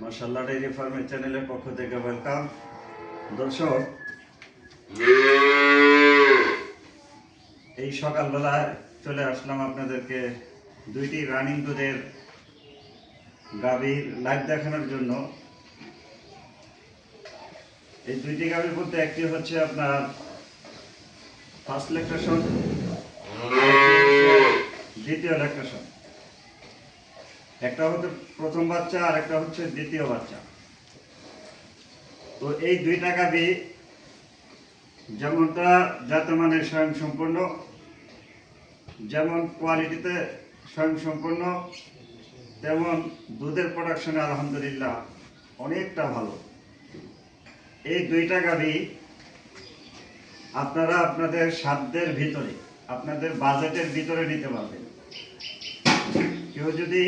মার্শাল্লাহ ডেইরি ফার্মের চ্যানেলের পক্ষ থেকে ওয়েলকাম দর্শক এই সকালবেলায় চলে আসলাম আপনাদেরকে দুইটি রানিং দুধের গাভীর লাইভ দেখানোর জন্য। এই দুইটি গাভীর মধ্যে একটি হচ্ছে আপনার ফার্স্ট ল্যাকটেশন দ্বিতীয় ল্যাকটেশন একটা হচ্ছে প্রথম বাচ্চা আর একটা হচ্ছে দ্বিতীয় বাচ্চা। তো এই দুইটা গাভী যেমনটা জাতমানের স্বয়ং সম্পূর্ণ যেমন কোয়ালিটিতে স্বয়ং সম্পূর্ণ তেমন দুধের প্রোডাকশনে আলহামদুলিল্লাহ অনেকটা ভালো। এই দুইটা গাভী আপনারা আপনাদের সাধ্যের ভিতরে, আপনাদের বাজেটের ভিতরে নিতে পারবেন। কেউ যদি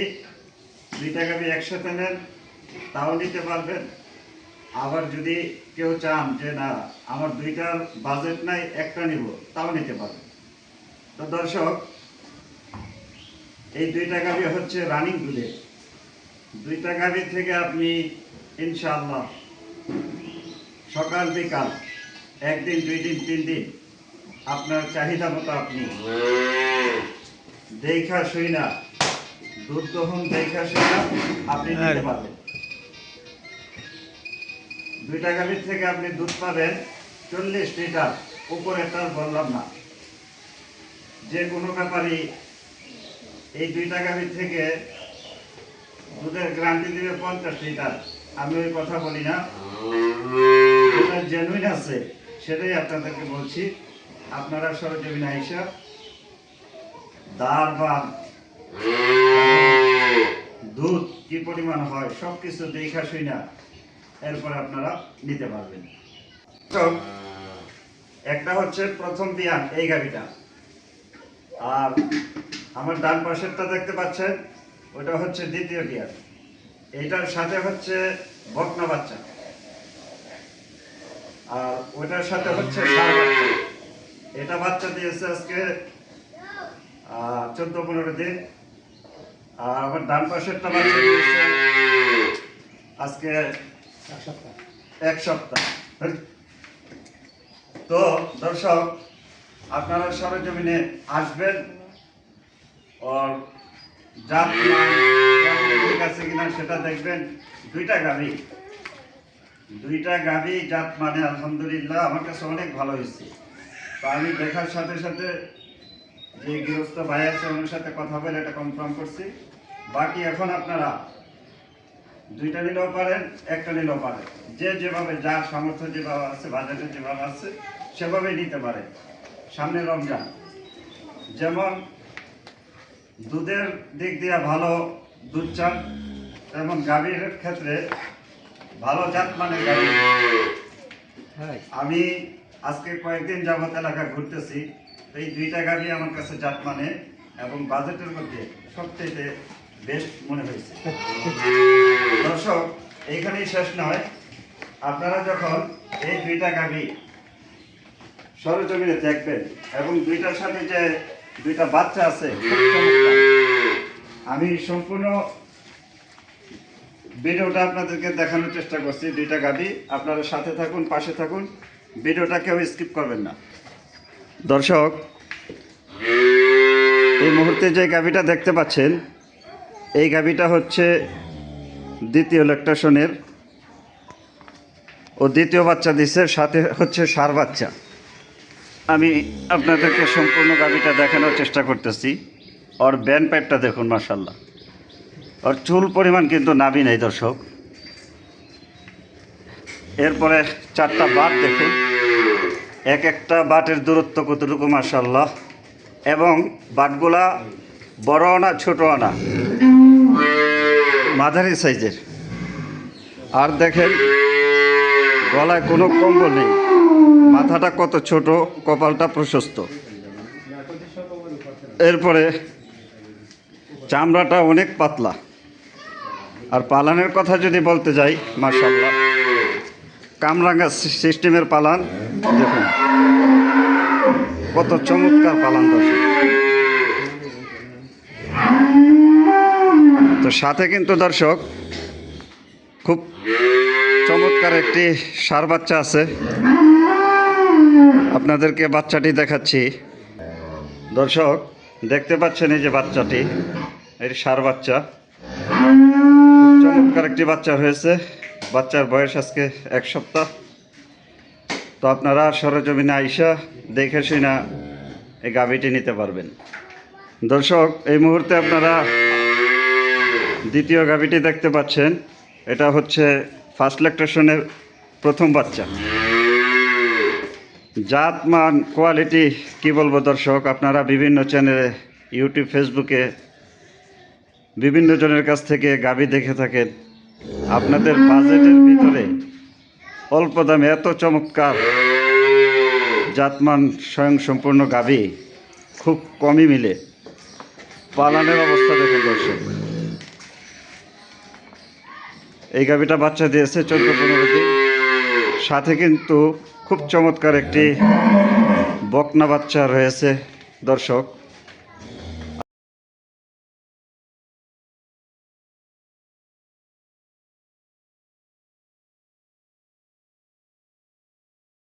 দুইটা দিয়ে একসাথে নেন, তাও নিতে পারবেন। আবার যদি কেউ চান যে, না, আমার দুইটার বাজেট নাই, একটা নিব, তাও নিতে পারবেন। তো দর্শক এই দুই টাকা দিয়ে হচ্ছে রানিং দুধে দুই টাকা দিয়ে থেকে আপনি ইনশাআল্লাহ সকাল বিকাল একদিন দুই দিন তিন দিন আপনার চাহিদা মতো আপনি দেখা শুই না দুধ দহন দেখা শুই না আপনি নিতে পারবেন। দুইটা গাভীর থেকে আপনি দুধ পাবেন চল্লিশ লিটার উপরে তার বললাম না। যে কোনো ব্যাপারই এই দুইটা গাভীর থেকে দুধের গ্রান্টি দিবে পঞ্চাশ লিটার। আমি ওই কথা বলি না। জেনুইন আছে, সেটাই আপনাদেরকে বলছি। আপনারা সরজমিনা হিসাব দার বা দুধ কি পরিমাণ হয় সব কিছু দেখা শুই না, এরপর আপনারা নিতে পারবেন। একটা হচ্ছে প্রথম বিয়ান, এই গাড়িটা আর আমার ডান পাশেরটা দেখতে পাচ্ছেন, ওটা হচ্ছে দ্বিতীয় বিয়ান এইটার সাথে হচ্ছে বকনা বাচ্চা। আর ওটার সাথে হচ্ছে এটা বাচ্চা দিয়েছে আজকে চোদ্দ পনেরো দিন। আর আমার ডান পাশেরটা বাচ্চা দিয়েছে আজকে এক সপ্তাহ। তো দর্শক আপনারা সরজমিনে আসবেন। ওর ঠিক আছে কিনা সেটা দেখবেন। দুইটা গাভি দুইটা গাভি জাত মানে আলহামদুলিল্লাহ আমার কাছে অনেক ভালো হয়েছে। তো আমি দেখার সাথে সাথে যে গৃহস্থ ভাই আছে, ওনার সাথে কথা বলে এটা কনফার্ম করছি। বাকি এখন আপনারা দুইটা নিলেও পারেন, একটা নিলেও পারেন। যে যেভাবে যার সামর্থ্য যেভাবে আছে বাজেটে যেভাবে আছে, সেভাবেই নিতে পারে সামনে রমজান। যেমন দুধের দিক দিয়ে ভালো দুধ চান তেমন গাভীর ক্ষেত্রে ভালো জাত মানে গাভী। আমি আজকে কয়েকদিন যাবত এলাকা ঘুরতেছি এই দুইটা গাভী আমার কাছে জাত মানে এবং বাজেটের মধ্যে সবচেয়ে বেস্ট মনে হয়েছে। দর্শক এইখানেই শেষ নয়। আপনারা যখন এই দুইটা গাভী সরজমিনে দেখবেন, এবং দুইটার সাথে যে দুইটা বাচ্চা আছে আমি সম্পূর্ণ ভিডিওটা আপনাদেরকে দেখানোর চেষ্টা করছি, দুইটা গাভী। আপনারা সাথে থাকুন, পাশে থাকুন, ভিডিওটা কেউ স্কিপ করবেন না। দর্শক, এই মুহূর্তে যে গাভীটা দেখতে পাচ্ছেন, এই গাভীটা হচ্ছে দ্বিতীয় ল্যাকটেশনের ও দ্বিতীয় বাচ্চা দিচ্ছে সাথে হচ্ছে সার বাচ্চা। আমি আপনাদেরকে সম্পূর্ণ গাভীটা দেখানোর চেষ্টা করতেছি। ওর ব্যান্ড পাইপটা দেখুন মার্শাল্লাহ ওর চুল পরিমাণ কিন্তু নাবি নেই, দর্শক। এরপরে চারটা বাট দেখুন। এক একটা বাটের দূরত্ব কতটুকু মার্শাল্লাহ এবং বাটগুলা বড় আনা ছোট আনা মাঝারি সাইজের। আর দেখেন, গলায় কোনো কম্বল নেই। মাথাটা কত ছোট, কপালটা প্রশস্ত। এরপরে চামড়াটা অনেক পাতলা। আর পালানের কথা যদি বলতে যাই মার্শাল্লাহ কামরাঙ্গা সিস্টেমের পালান, দেখুন। কত চমৎকার পালান দর্শক তো সাথে কিন্তু দর্শক, খুব চমৎকার একটি সার বাচ্চা আছে। আপনাদেরকে বাচ্চাটি দেখাচ্ছি। দর্শক, দেখতে পাচ্ছেন এই যে বাচ্চাটি, এর সার বাচ্চা। চমৎকার একটি বাচ্চা হয়েছে। বাচ্চার বয়স আজকে এক সপ্তাহ। তো আপনারা সরজমিনে আইসা দেখে শুনা এই গাভীটি নিতে পারবেন। দর্শক, এই মুহূর্তে আপনারা দ্বিতীয় গাভীটি দেখতে পাচ্ছেন। এটা হচ্ছে ফার্স্ট ল্যাকটেশনের প্রথম বাচ্চা। জাত মান কোয়ালিটি কি বলব দর্শক, আপনারা বিভিন্ন চ্যানেলে ইউটিউব ফেসবুকে বিভিন্ন জনের কাছ থেকে গাবি দেখে থাকেন। আপনাদের বাজেটের ভিতরে অল্প দামে এত চমৎকার জাতমান স্বয়ং সম্পূর্ণ গাবি খুব কমই মিলে। পালানের অবস্থা দেখুন দর্শক। এই গাবিটা বাচ্চা দিয়েছে চোদ্দ পনেরো দিন। সাথে কিন্তু খুব চমৎকার একটি বকনা বাচ্চা রয়েছে দর্শক।